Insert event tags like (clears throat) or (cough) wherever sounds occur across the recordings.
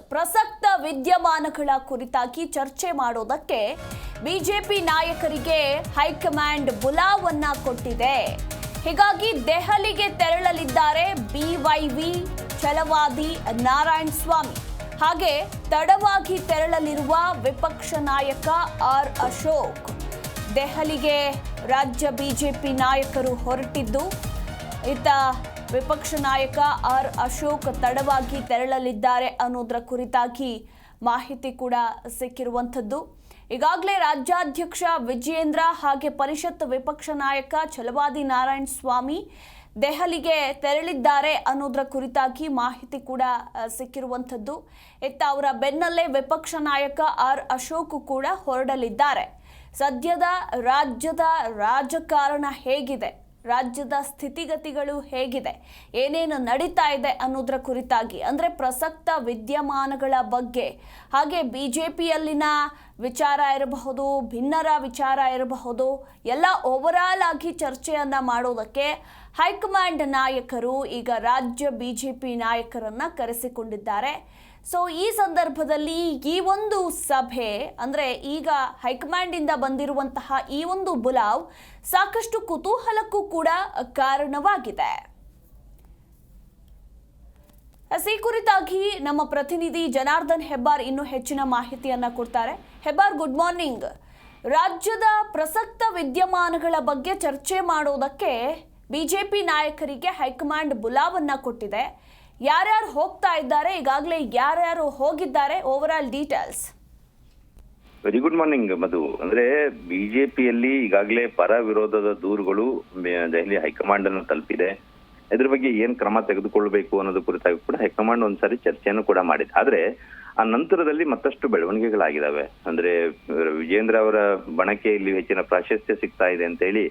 ಪ್ರಸಕ್ತ ವಿದ್ಯಮಾನಗಳ ಕುರಿತಾಗಿ ಚರ್ಚೆ ಮಾಡೋದಕ್ಕೆ ಬಿಜೆಪಿ ನಾಯಕರಿಗೆ ಹೈಕಮಾಂಡ್ ಬುಲಾವನ್ನ ಕೊಟ್ಟಿದೆ. ಹೀಗಾಗಿ ದೆಹಲಿಗೆ ತೆರಳಲಿದ್ದಾರೆ ಬಿವೈವಿ ಚಲವಾದಿ ನಾರಾಯಣ ಸ್ವಾಮಿ. ಹಾಗೆ ತಡವಾಗಿ ತೆರಳಲಿರುವ ವಿಪಕ್ಷ ನಾಯಕ ಆರ್ ಅಶೋಕ್. ದೆಹಲಿಗೆ ರಾಜ್ಯ ಬಿಜೆಪಿ ನಾಯಕರು ಹೊರಟಿದ್ದು ಇತ್ತ ವಿಪಕ್ಷ ನಾಯಕ ಆರ್ ಅಶೋಕ್ ತಡವಾಗಿ ತೆರಳಲಿದ್ದಾರೆ ಅನ್ನೋದರ ಕುರಿತಾಗಿ ಮಾಹಿತಿ ಕೂಡ ಸಿಕ್ಕಿರುವಂಥದ್ದು. ಈಗಾಗಲೇ ರಾಜ್ಯಾಧ್ಯಕ್ಷ ವಿಜಯೇಂದ್ರ ಹಾಗೆ ಪರಿಷತ್ ವಿಪಕ್ಷ ನಾಯಕ ಛಲವಾದಿ ನಾರಾಯಣ ಸ್ವಾಮಿ ದೆಹಲಿಗೆ ತೆರಳಿದ್ದಾರೆ ಅನ್ನೋದರ ಕುರಿತಾಗಿ ಮಾಹಿತಿ ಕೂಡ ಸಿಕ್ಕಿರುವಂಥದ್ದು. ಇತ್ತ ಅವರ ಬೆನ್ನಲ್ಲೇ ವಿಪಕ್ಷ ನಾಯಕ ಆರ್ ಅಶೋಕ್ ಕೂಡ ಹೊರಡಲಿದ್ದಾರೆ. ಸದ್ಯದ ರಾಜ್ಯದ ರಾಜಕಾರಣ ಹೇಗಿದೆ? ರಾಜ್ಯದ ಸ್ಥಿತಿಗತಿಗಳು ಹೇಗಿದೆ? ಏನೇನು ನಡೀತಾ ಇದೆ ಅನ್ನೋದರ ಕುರಿತಾಗಿ, ಅಂದರೆ ಪ್ರಸಕ್ತ ವಿದ್ಯಮಾನಗಳ ಬಗ್ಗೆ. ಹಾಗೆ ಬಿ ಜೆ ಪಿಯಲ್ಲಿನ ವಿಚಾರ ಇರಬಹುದು, ಭಿನ್ನರ ವಿಚಾರ ಇರಬಹುದು, ಎಲ್ಲ ಓವರಾಲ್ ಆಗಿ ಚರ್ಚೆಯನ್ನು ಮಾಡೋದಕ್ಕೆ ಹೈಕಮಾಂಡ್ ನಾಯಕರು ಈಗ ರಾಜ್ಯ ಬಿ ಜೆ ಪಿ ನಾಯಕರನ್ನು ಕರೆಸಿಕೊಂಡಿದ್ದಾರೆ. ಸೊ ಈ ಸಂದರ್ಭದಲ್ಲಿ ಈ ಒಂದು ಸಭೆ, ಅಂದರೆ ಈಗ ಹೈಕಮಾಂಡಿಂದ ಬಂದಿರುವಂತಹ ಈ ಒಂದು ಬುಲಾವ್ ಸಾಕಷ್ಟು ಕುತೂಹಲಕ್ಕೂ ಕೂಡ ಕಾರಣವಾಗಿದೆ. ಈ ಕುರಿತಾಗಿ ನಮ್ಮ ಪ್ರತಿನಿಧಿ ಜನಾರ್ದನ್ ಹೆಬ್ಬಾರ್ ಇನ್ನೂ ಹೆಚ್ಚಿನ ಮಾಹಿತಿಯನ್ನ ಕೊಡ್ತಾರೆ. Hebbar, good morning. ರಾಜ್ಯದ ಪ್ರಸಕ್ತ ವಿದ್ಯಮಾನಗಳ ಬಗ್ಗೆ ಚರ್ಚೆ ಮಾಡೋದಕ್ಕೆ ಬಿಜೆಪಿ ನಾಯಕರಿಗೆ ಹೈಕಮಾಂಡ್ ಬುಲಾವನ್ನ ಕೊಟ್ಟಿದೆ. ಯಾರ್ಯಾರು ಹೋಗ್ತಾ ಇದ್ದಾರೆ, ಈಗಾಗಲೇ ಯಾರ್ಯಾರು ಹೋಗಿದ್ದಾರೆ overall details very good morning Madhu. ಅಂದ್ರೆ ಬಿಜೆಪಿಯಲ್ಲಿ ಈಗಾಗಲೇ ಪರ ವಿರೋಧದ ದೂರುಗಳು ದೆಹಲಿ ಹೈಕಮಾಂಡ್ ಅನ್ನು ತಲುಪಿದೆ. ಇದ್ರ ಬಗ್ಗೆ ಏನ್ ಕ್ರಮ ತೆಗೆದುಕೊಳ್ಬೇಕು ಅನ್ನೋದು ಕುರಿತಾಗಿ ಕೂಡ ಹೈಕಮಾಂಡ್ ಒಂದ್ಸರಿ ಚರ್ಚೆಯನ್ನು ಕೂಡ ಮಾಡಿದೆ. ಆದ್ರೆ ಆ ನಂತರದಲ್ಲಿ ಮತ್ತಷ್ಟು ಬೆಳವಣಿಗೆಗಳಾಗಿದ್ದಾವೆ ಅಂದ್ರೆ ವಿಜೇಂದ್ರ ಅವರ ಬಣಕ್ಕೆ ಇಲ್ಲಿ ಹೆಚ್ಚಿನ ಪ್ರಾಶಸ್ತ್ಯ ಸಿಗ್ತಾ ಇದೆ ಅಂತ ಹೇಳಿ,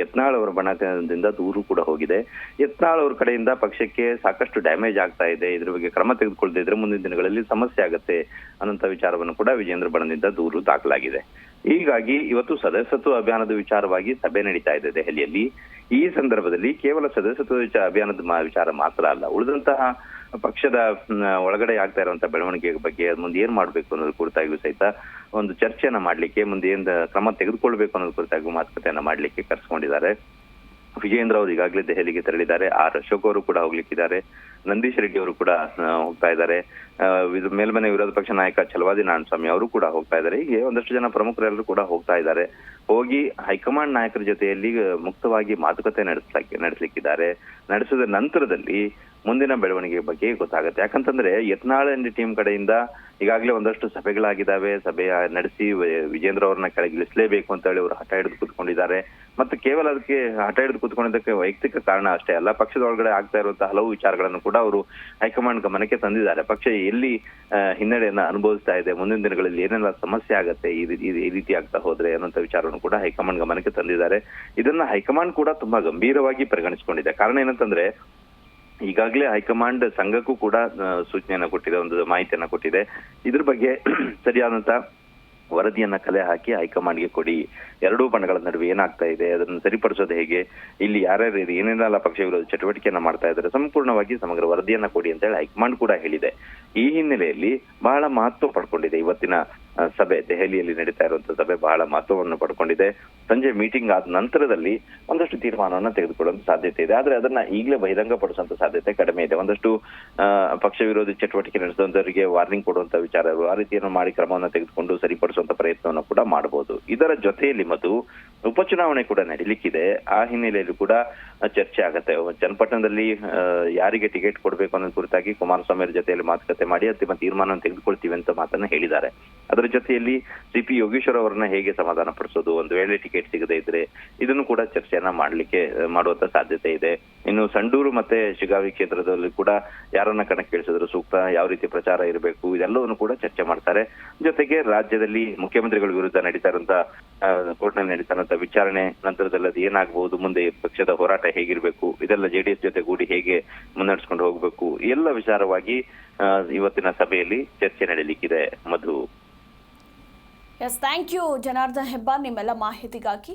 ಯತ್ನಾಳ್ ಅವರ ಬಣದಿಂದ ದೂರು ಕೂಡ ಹೋಗಿದೆ. ಯತ್ನಾಳ್ ಅವ್ರ ಕಡೆಯಿಂದ ಪಕ್ಷಕ್ಕೆ ಸಾಕಷ್ಟು ಡ್ಯಾಮೇಜ್ ಆಗ್ತಾ ಇದೆ. ಇದ್ರ ಬಗ್ಗೆ ಕ್ರಮ ತೆಗೆದುಕೊಳ್ಳದೇ ಇದ್ರೆ ಮುಂದಿನ ದಿನಗಳಲ್ಲಿ ಸಮಸ್ಯೆ ಆಗುತ್ತೆ ಅನ್ನಂತ ವಿಚಾರವನ್ನು ಕೂಡ ವಿಜೇಂದ್ರ ಬಣದಿಂದ ದೂರು ದಾಖಲಾಗಿದೆ. ಹೀಗಾಗಿ ಇವತ್ತು ಸದಸ್ಯತ್ವ ಅಭಿಯಾನದ ವಿಚಾರವಾಗಿ ಸಭೆ ನಡೀತಾ ಇದೆ ದೆಹಲಿಯಲ್ಲಿ. ಈ ಸಂದರ್ಭದಲ್ಲಿ ಕೇವಲ ಸದಸ್ಯತ್ವ ಅಭಿಯಾನದ ವಿಚಾರ ಮಾತ್ರ ಅಲ್ಲ, ಉಳಿದಂತಹ ಪಕ್ಷದ ಒಳಗಡೆ ಆಗ್ತಾ ಇರುವಂತಹ ಬೆಳವಣಿಗೆ ಬಗ್ಗೆ ಮುಂದೆ ಏನ್ ಮಾಡ್ಬೇಕು ಅನ್ನೋದು ಕುರಿತಾಗಿಯೂ ಸಹಿತ ಒಂದು ಚರ್ಚೆಯನ್ನ ಮಾಡ್ಲಿಕ್ಕೆ, ಮುಂದೆ ಏನ್ ಕ್ರಮ ತೆಗೆದುಕೊಳ್ಬೇಕು ಅನ್ನೋದು ಕುರಿತಾಗಿ ಮಾತುಕತೆಯನ್ನ ಮಾಡ್ಲಿಕ್ಕೆ ಕರೆಸ್ಕೊಂಡಿದ್ದಾರೆ. ವಿಜೇಂದ್ರ ಅವರು ಈಗಾಗಲೇ ದೆಹಲಿಗೆ ತೆರಳಿದ್ದಾರೆ. ಆರ್ ಅಶೋಕ್ ಅವರು ಕೂಡ ಹೋಗ್ಲಿಕ್ಕಿದ್ದಾರೆ. ನಂದೀಶ್ ರೆಡ್ಡಿ ಅವರು ಕೂಡ ಹೋಗ್ತಾ ಇದ್ದಾರೆ. ಇದು ಮೇಲ್ಮನೆ ವಿರೋಧ ಪಕ್ಷ ನಾಯಕ ಛಲವಾದಿ ನಾರಾಯಣಸ್ವಾಮಿ ಅವರು ಕೂಡ ಹೋಗ್ತಾ ಇದ್ದಾರೆ. ಹೀಗೆ ಒಂದಷ್ಟು ಜನ ಪ್ರಮುಖರೆಲ್ಲರೂ ಕೂಡ ಹೋಗ್ತಾ ಇದ್ದಾರೆ. ಹೋಗಿ ಹೈಕಮಾಂಡ್ ನಾಯಕರ ಜೊತೆಯಲ್ಲಿ, ಮುಕ್ತವಾಗಿ ಮಾತುಕತೆ ನಡೆಸ್ಲಿಕ್ಕೆ, ನಡೆಸಲಿಕ್ಕಿದ್ದಾರೆ. ನಡೆಸಿದ ನಂತರದಲ್ಲಿ ಮುಂದಿನ ಬೆಳವಣಿಗೆ ಬಗ್ಗೆ ಗೊತ್ತಾಗುತ್ತೆ. ಯಾಕಂತಂದ್ರೆ ಯತ್ನಾಳ್ ಎನ್ ಟೀಮ್ ಕಡೆಯಿಂದ ಈಗಾಗಲೇ ಒಂದಷ್ಟು ಸಭೆಗಳಾಗಿದ್ದಾವೆ. ಸಭೆ ನಡೆಸಿ ವಿಜೇಂದ್ರ ಅವರನ್ನ ಕೆಳಗಿಳಿಸಲೇಬೇಕು ಅಂತ ಹೇಳಿ ಅವರು ಹಠ ಹಿಡಿದು ಕೂತ್ಕೊಂಡಿದ್ದಾರೆ. ಮತ್ತು ಕೇವಲ ಅದಕ್ಕೆ ಹಠ ಹಿಡಿದು ಕೂತ್ಕೊಂಡಿದ್ದಕ್ಕೆ ವೈಯಕ್ತಿಕ ಕಾರಣ ಅಷ್ಟೇ ಅಲ್ಲ ಪಕ್ಷದ ಒಳಗಡೆ ಆಗ್ತಾ ಇರುವಂತಹ ಹಲವು ವಿಚಾರಗಳನ್ನು ಕೂಡ ಅವರು ಹೈಕಮಾಂಡ್ ಗಮನಕ್ಕೆ ತಂದಿದ್ದಾರೆ. ಪಕ್ಷ ಎಲ್ಲಿ ಹಿನ್ನಡೆಯನ್ನ ಅನುಭವಿಸ್ತಾ ಇದೆ, ಮುಂದಿನ ದಿನಗಳಲ್ಲಿ ಏನೆಲ್ಲ ಸಮಸ್ಯೆ ಆಗುತ್ತೆ, ಈ ರೀತಿ ಈ ರೀತಿ ಆಗ್ತಾ ಹೋದ್ರೆ ಅನ್ನೋಂಥ ವಿಚಾರವನ್ನು ಕೂಡ ಹೈಕಮಾಂಡ್ ಗಮನಕ್ಕೆ ತಂದಿದ್ದಾರೆ. ಇದನ್ನ ಹೈಕಮಾಂಡ್ ಕೂಡ ತುಂಬಾ ಗಂಭೀರವಾಗಿ ಪರಿಗಣಿಸಿಕೊಂಡಿದೆ. ಕಾರಣ ಏನಂತಂದ್ರೆ ಈಗಾಗಲೇ ಹೈಕಮಾಂಡ್ ಸಂಘಕ್ಕೂ ಕೂಡ ಸೂಚನೆಯನ್ನು ಕೊಟ್ಟಿದೆ ಒಂದು ಮಾಹಿತಿಯನ್ನು ಕೊಟ್ಟಿದೆ. ಇದ್ರ ಬಗ್ಗೆ (clears throat) ಸರಿಯಾದಂತ ವರದಿಯನ್ನ ಕಲೆ ಹಾಕಿ ಹೈಕಮಾಂಡ್ಗೆ ಕೊಡಿ. ಎರಡೂ ಬಣಗಳ ನಡುವೆ ಏನಾಗ್ತಾ ಇದೆ ಅದನ್ನು ಸರಿಪಡಿಸೋದು ಹೇಗೆ ಇಲ್ಲಿ ಯಾರ್ಯಾರು ಇದೆ, ಏನೇನೆಲ್ಲ ಪಕ್ಷ ವಿರೋಧ ಚಟುವಟಿಕೆಯನ್ನ ಮಾಡ್ತಾ ಇದ್ದಾರೆ ಸಂಪೂರ್ಣವಾಗಿ ಸಮಗ್ರ ವರದಿಯನ್ನ ಕೊಡಿ ಅಂತ ಹೇಳಿ ಹೈಕಮಾಂಡ್ ಕೂಡ ಹೇಳಿದೆ. ಈ ಹಿನ್ನೆಲೆಯಲ್ಲಿ ಬಹಳ ಮಹತ್ವ ಪಡ್ಕೊಂಡಿದೆ ಇವತ್ತಿನ ಸಭೆ, ದೆಹಲಿಯಲ್ಲಿ ನಡೀತಾ ಇರುವಂತಹ ಸಭೆ ಬಹಳ ಮಹತ್ವವನ್ನು ಪಡ್ಕೊಂಡಿದೆ. ಸಂಜೆ ಮೀಟಿಂಗ್ ಆದ ನಂತರದಲ್ಲಿ ಒಂದಷ್ಟು ತೀರ್ಮಾನವನ್ನು ತೆಗೆದುಕೊಳ್ಳುವ ಸಾಧ್ಯತೆ ಇದೆ. ಆದ್ರೆ ಅದನ್ನ ಈಗಲೇ ಬಹಿರಂಗ ಪಡಿಸುವಂತ ಸಾಧ್ಯತೆ ಕಡಿಮೆ ಇದೆ. ಒಂದಷ್ಟು ಪಕ್ಷ ವಿರೋಧಿ ಚಟುವಟಿಕೆ ನಡೆಸಿದವರಿಗೆ ವಾರ್ನಿಂಗ್ ಕೊಡುವಂತ ವಿಚಾರ ಆ ರೀತಿಯನ್ನು ಮಾಡಿ ಕ್ರಮವನ್ನು ತೆಗೆದುಕೊಂಡು ಸರಿಪಡಿಸುವಂತ ಪ್ರಯತ್ನವನ್ನು ಕೂಡ ಮಾಡಬಹುದು ಇದರ ಜೊತೆಯಲ್ಲಿ ಮತ್ತು ಉಪಚುನಾವಣೆ ಕೂಡ ನಡೀಲಿಕ್ಕಿದೆ. ಆ ಹಿನ್ನೆಲೆಯಲ್ಲಿ ಕೂಡ ಚರ್ಚೆ ಆಗುತ್ತೆ. ಚನ್ನಪಟ್ಟಣದಲ್ಲಿ ಯಾರಿಗೆ ಟಿಕೆಟ್ ಕೊಡಬೇಕು ಅನ್ನೋದ್ ಕುರಿತಾಗಿ ಕುಮಾರಸ್ವಾಮಿ ಅವರ ಜೊತೆಯಲ್ಲಿ ಮಾತುಕತೆ ಮಾಡಿ ಅಂತಿಮ ತೀರ್ಮಾನ ತೆಗೆದುಕೊಳ್ತೀವಿ ಅಂತ ಮಾತನ್ನ ಹೇಳಿದ್ದಾರೆ. ಅದರ ಜೊತೆಯಲ್ಲಿ ಸಿ ಪಿ ಯೋಗೇಶ್ವರ್ ಅವರನ್ನ ಹೇಗೆ ಸಮಾಧಾನ ಪಡಿಸೋದು ಒಂದು ವೇಳೆ ಟಿಕೆಟ್ ಸಿಗದೇ ಇದ್ರೆ ಇದನ್ನು ಕೂಡ ಚರ್ಚೆಯನ್ನ ಮಾಡ್ಲಿಕ್ಕೆ ಮಾಡುವಂತ ಸಾಧ್ಯತೆ ಇದೆ. ಇನ್ನು ಸಂಡೂರು ಮತ್ತೆ ಶಿಗಾವಿ ಕ್ಷೇತ್ರದಲ್ಲಿ ಕೂಡ ಯಾರನ್ನ ಕಣಕ್ಕಿಳಿಸಿದ್ರು ಸೂಕ್ತ ಯಾವ ರೀತಿ ಪ್ರಚಾರ ಇರಬೇಕು, ಇದೆಲ್ಲವನ್ನು ಕೂಡ ಚರ್ಚೆ ಮಾಡ್ತಾರೆ. ಜೊತೆಗೆ ರಾಜ್ಯದಲ್ಲಿ ಮುಖ್ಯಮಂತ್ರಿಗಳ ವಿರುದ್ಧ ನಡೀತಾ ಇರುವಂತಹ ಕೋರ್ಟ್ನಲ್ಲಿ ನಡೀತಾ ವಿಚಾರಣೆ ನಂತರದಲ್ಲಿ ಅದು ಏನಾಗಬಹುದು ಮುಂದೆ ಪಕ್ಷದ ಹೋರಾಟ ಹೇಗಿರ್ಬೇಕು, ಇದೆಲ್ಲ ಜೆಡಿಎಸ್ ಜೊತೆ ಕೂಡಿ ಹೇಗೆ ಮುನ್ನಡೆಸ್ಕೊಂಡು ಹೋಗ್ಬೇಕು ಎಲ್ಲ ವಿಚಾರವಾಗಿ ಇವತ್ತಿನ ಸಭೆಯಲ್ಲಿ ಚರ್ಚೆ ನಡೀಲಿಕ್ಕಿದೆ. Madhu. Yes thank you Janardhan Hebbar. ನಿಮ್ಮೆಲ್ಲ ಮಾಹಿತಿಗಾಗಿ